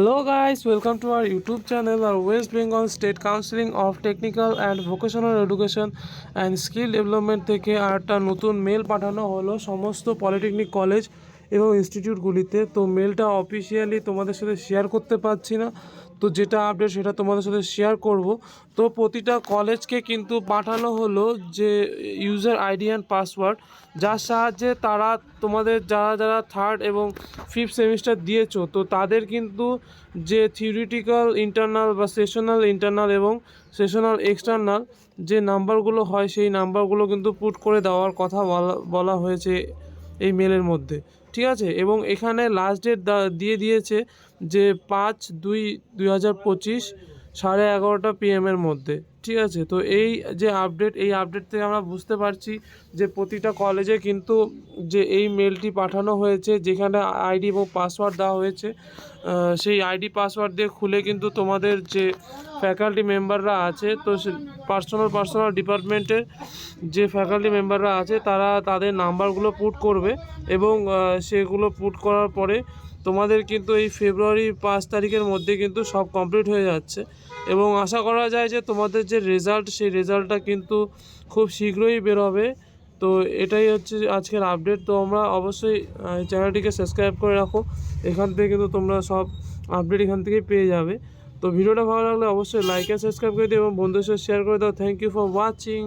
Hello guys, welcome to our YouTube channel, our West Bengal State Council of Technical and Vocational Education and Skill Development থেকে আর একটা নতুন mail পাঠানো হলো সমস্ত polytechnic college এবং ইনস্টিটিউটগুলিতে তো মেলটা অফিসিয়ালি তোমাদের সাথে শেয়ার করতে পারছি না। তো যেটা আপডেট সেটা তোমাদের সাথে শেয়ার করব। তো প্রতিটা কলেজকে কিন্তু পাঠানো হলো যে ইউজার আইডি অ্যান্ড পাসওয়ার্ড যার সাহায্যে তারা তোমাদের যারা যারা থার্ড এবং ফিফথ সেমিস্টার দিয়েছ, তো তাদের কিন্তু যে থিওরিটিক্যাল ইন্টারনাল বা সেশনাল ইন্টারনাল এবং সেশনাল এক্সটার্নাল যে নাম্বারগুলো হয়, সেই নাম্বারগুলো কিন্তু পুট করে দেওয়ার কথা বলা বলা হয়েছে এই মেলের মধ্যে, ঠিক আছে? এবং এখানে লাস্ট ডেট দিয়ে দিয়েছে যে পাঁচ দুই দুই হাজার পঁচিশ সাড়ে এগারোটা পিএমের মধ্যে, ঠিক আছে? তো এই যে আপডেট এই আপডেট থেকে আমরা বুঝতে পারছি যে প্রতিটা কলেজে কিন্তু যে এই মেলটি পাঠানো হয়েছে, যেখানে আইডি এবং পাসওয়ার্ড দেওয়া হয়েছে সেই আইডি পাসওয়ার্ড দিয়ে খুলে কিন্তু তোমাদের যে ফ্যাকাল্টি মেম্বাররা আছে, তো সে পার্সোনাল পার্সোনাল ডিপার্টমেন্টের যে ফ্যাকাল্টি মেম্বাররা আছে, তারা তাদের নাম্বারগুলো পুট করবে এবং সেগুলো পুট করার পরে তোমাদের কিন্তু এই ফেব্রুয়ারি পাঁচ তারিখের মধ্যে কিন্তু সব কমপ্লিট হয়ে যাচ্ছে। এবং আশা করা যায় যে তোমাদের যে রেজাল্ট সেই রেজাল্টটা কিন্তু খুব শীঘ্রই বেরোবে। তো এটাই হচ্ছে আজকের আপডেট তো আমরা অবশ্যই চ্যানেলটিকে সাবস্ক্রাইব করে রাখো। এখান থেকে কিন্তু তোমরা সব আপডেট এখান থেকেই পেয়ে যাবে। তো ভিডিওটা ভালো লাগলে অবশ্যই লাইক অ্যান্ড সাবস্ক্রাইব করে দিও এবং বন্ধুদের সাথে শেয়ার করে দাও। Thank you for watching